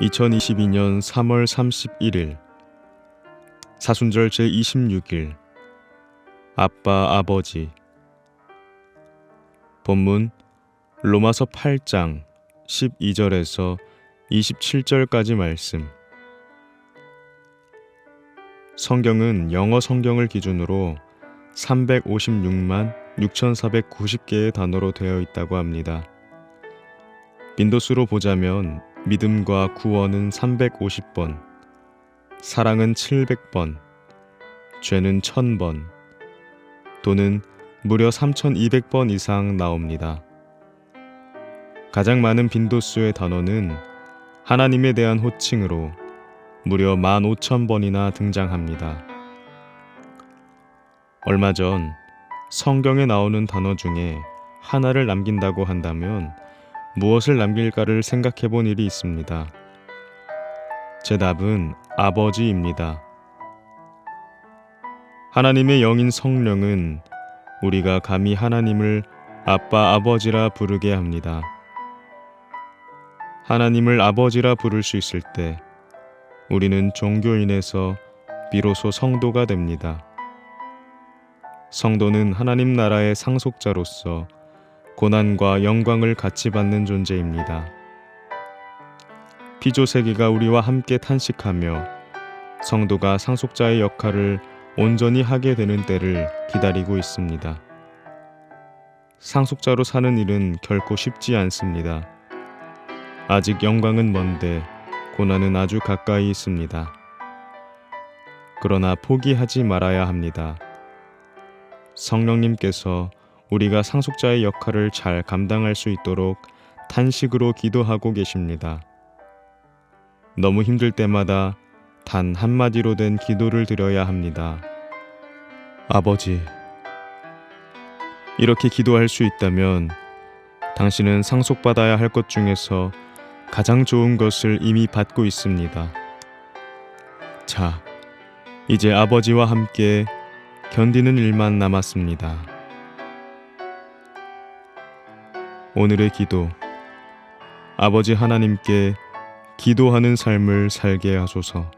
2022년 3월 31일 사순절 제26일. 아빠 아버지. 본문 로마서 8장 12절에서 27절까지 말씀. 성경은 영어 성경을 기준으로 356만 6490개의 단어로 되어 있다고 합니다. 빈도수로 보자면 믿음과 구원은 350번, 사랑은 700번, 죄는 1000번, 돈은 무려 3200번 이상 나옵니다. 가장 많은 빈도수의 단어는 하나님에 대한 호칭으로 무려 15,000번이나 등장합니다. 얼마 전 성경에 나오는 단어 중에 하나를 남긴다고 한다면 무엇을 남길까를 생각해 본 일이 있습니다. 제 답은 아버지입니다. 하나님의 영인 성령은 우리가 감히 하나님을 아빠 아버지라 부르게 합니다. 하나님을 아버지라 부를 수 있을 때 우리는 종교인에서 비로소 성도가 됩니다. 성도는 하나님 나라의 상속자로서 고난과 영광을 같이 받는 존재입니다. 피조세계가 우리와 함께 탄식하며 성도가 상속자의 역할을 온전히 하게 되는 때를 기다리고 있습니다. 상속자로 사는 일은 결코 쉽지 않습니다. 아직 영광은 먼데 고난은 아주 가까이 있습니다. 그러나 포기하지 말아야 합니다. 성령님께서 우리가 상속자의 역할을 잘 감당할 수 있도록 탄식으로 기도하고 계십니다. 너무 힘들 때마다 단 한마디로 된 기도를 드려야 합니다. 아버지, 이렇게 기도할 수 있다면 당신은 상속받아야 할 것 중에서 가장 좋은 것을 이미 받고 있습니다. 자, 이제 아버지와 함께 견디는 일만 남았습니다. 오늘의 기도. 아버지 하나님께 기도하는 삶을 살게 하소서.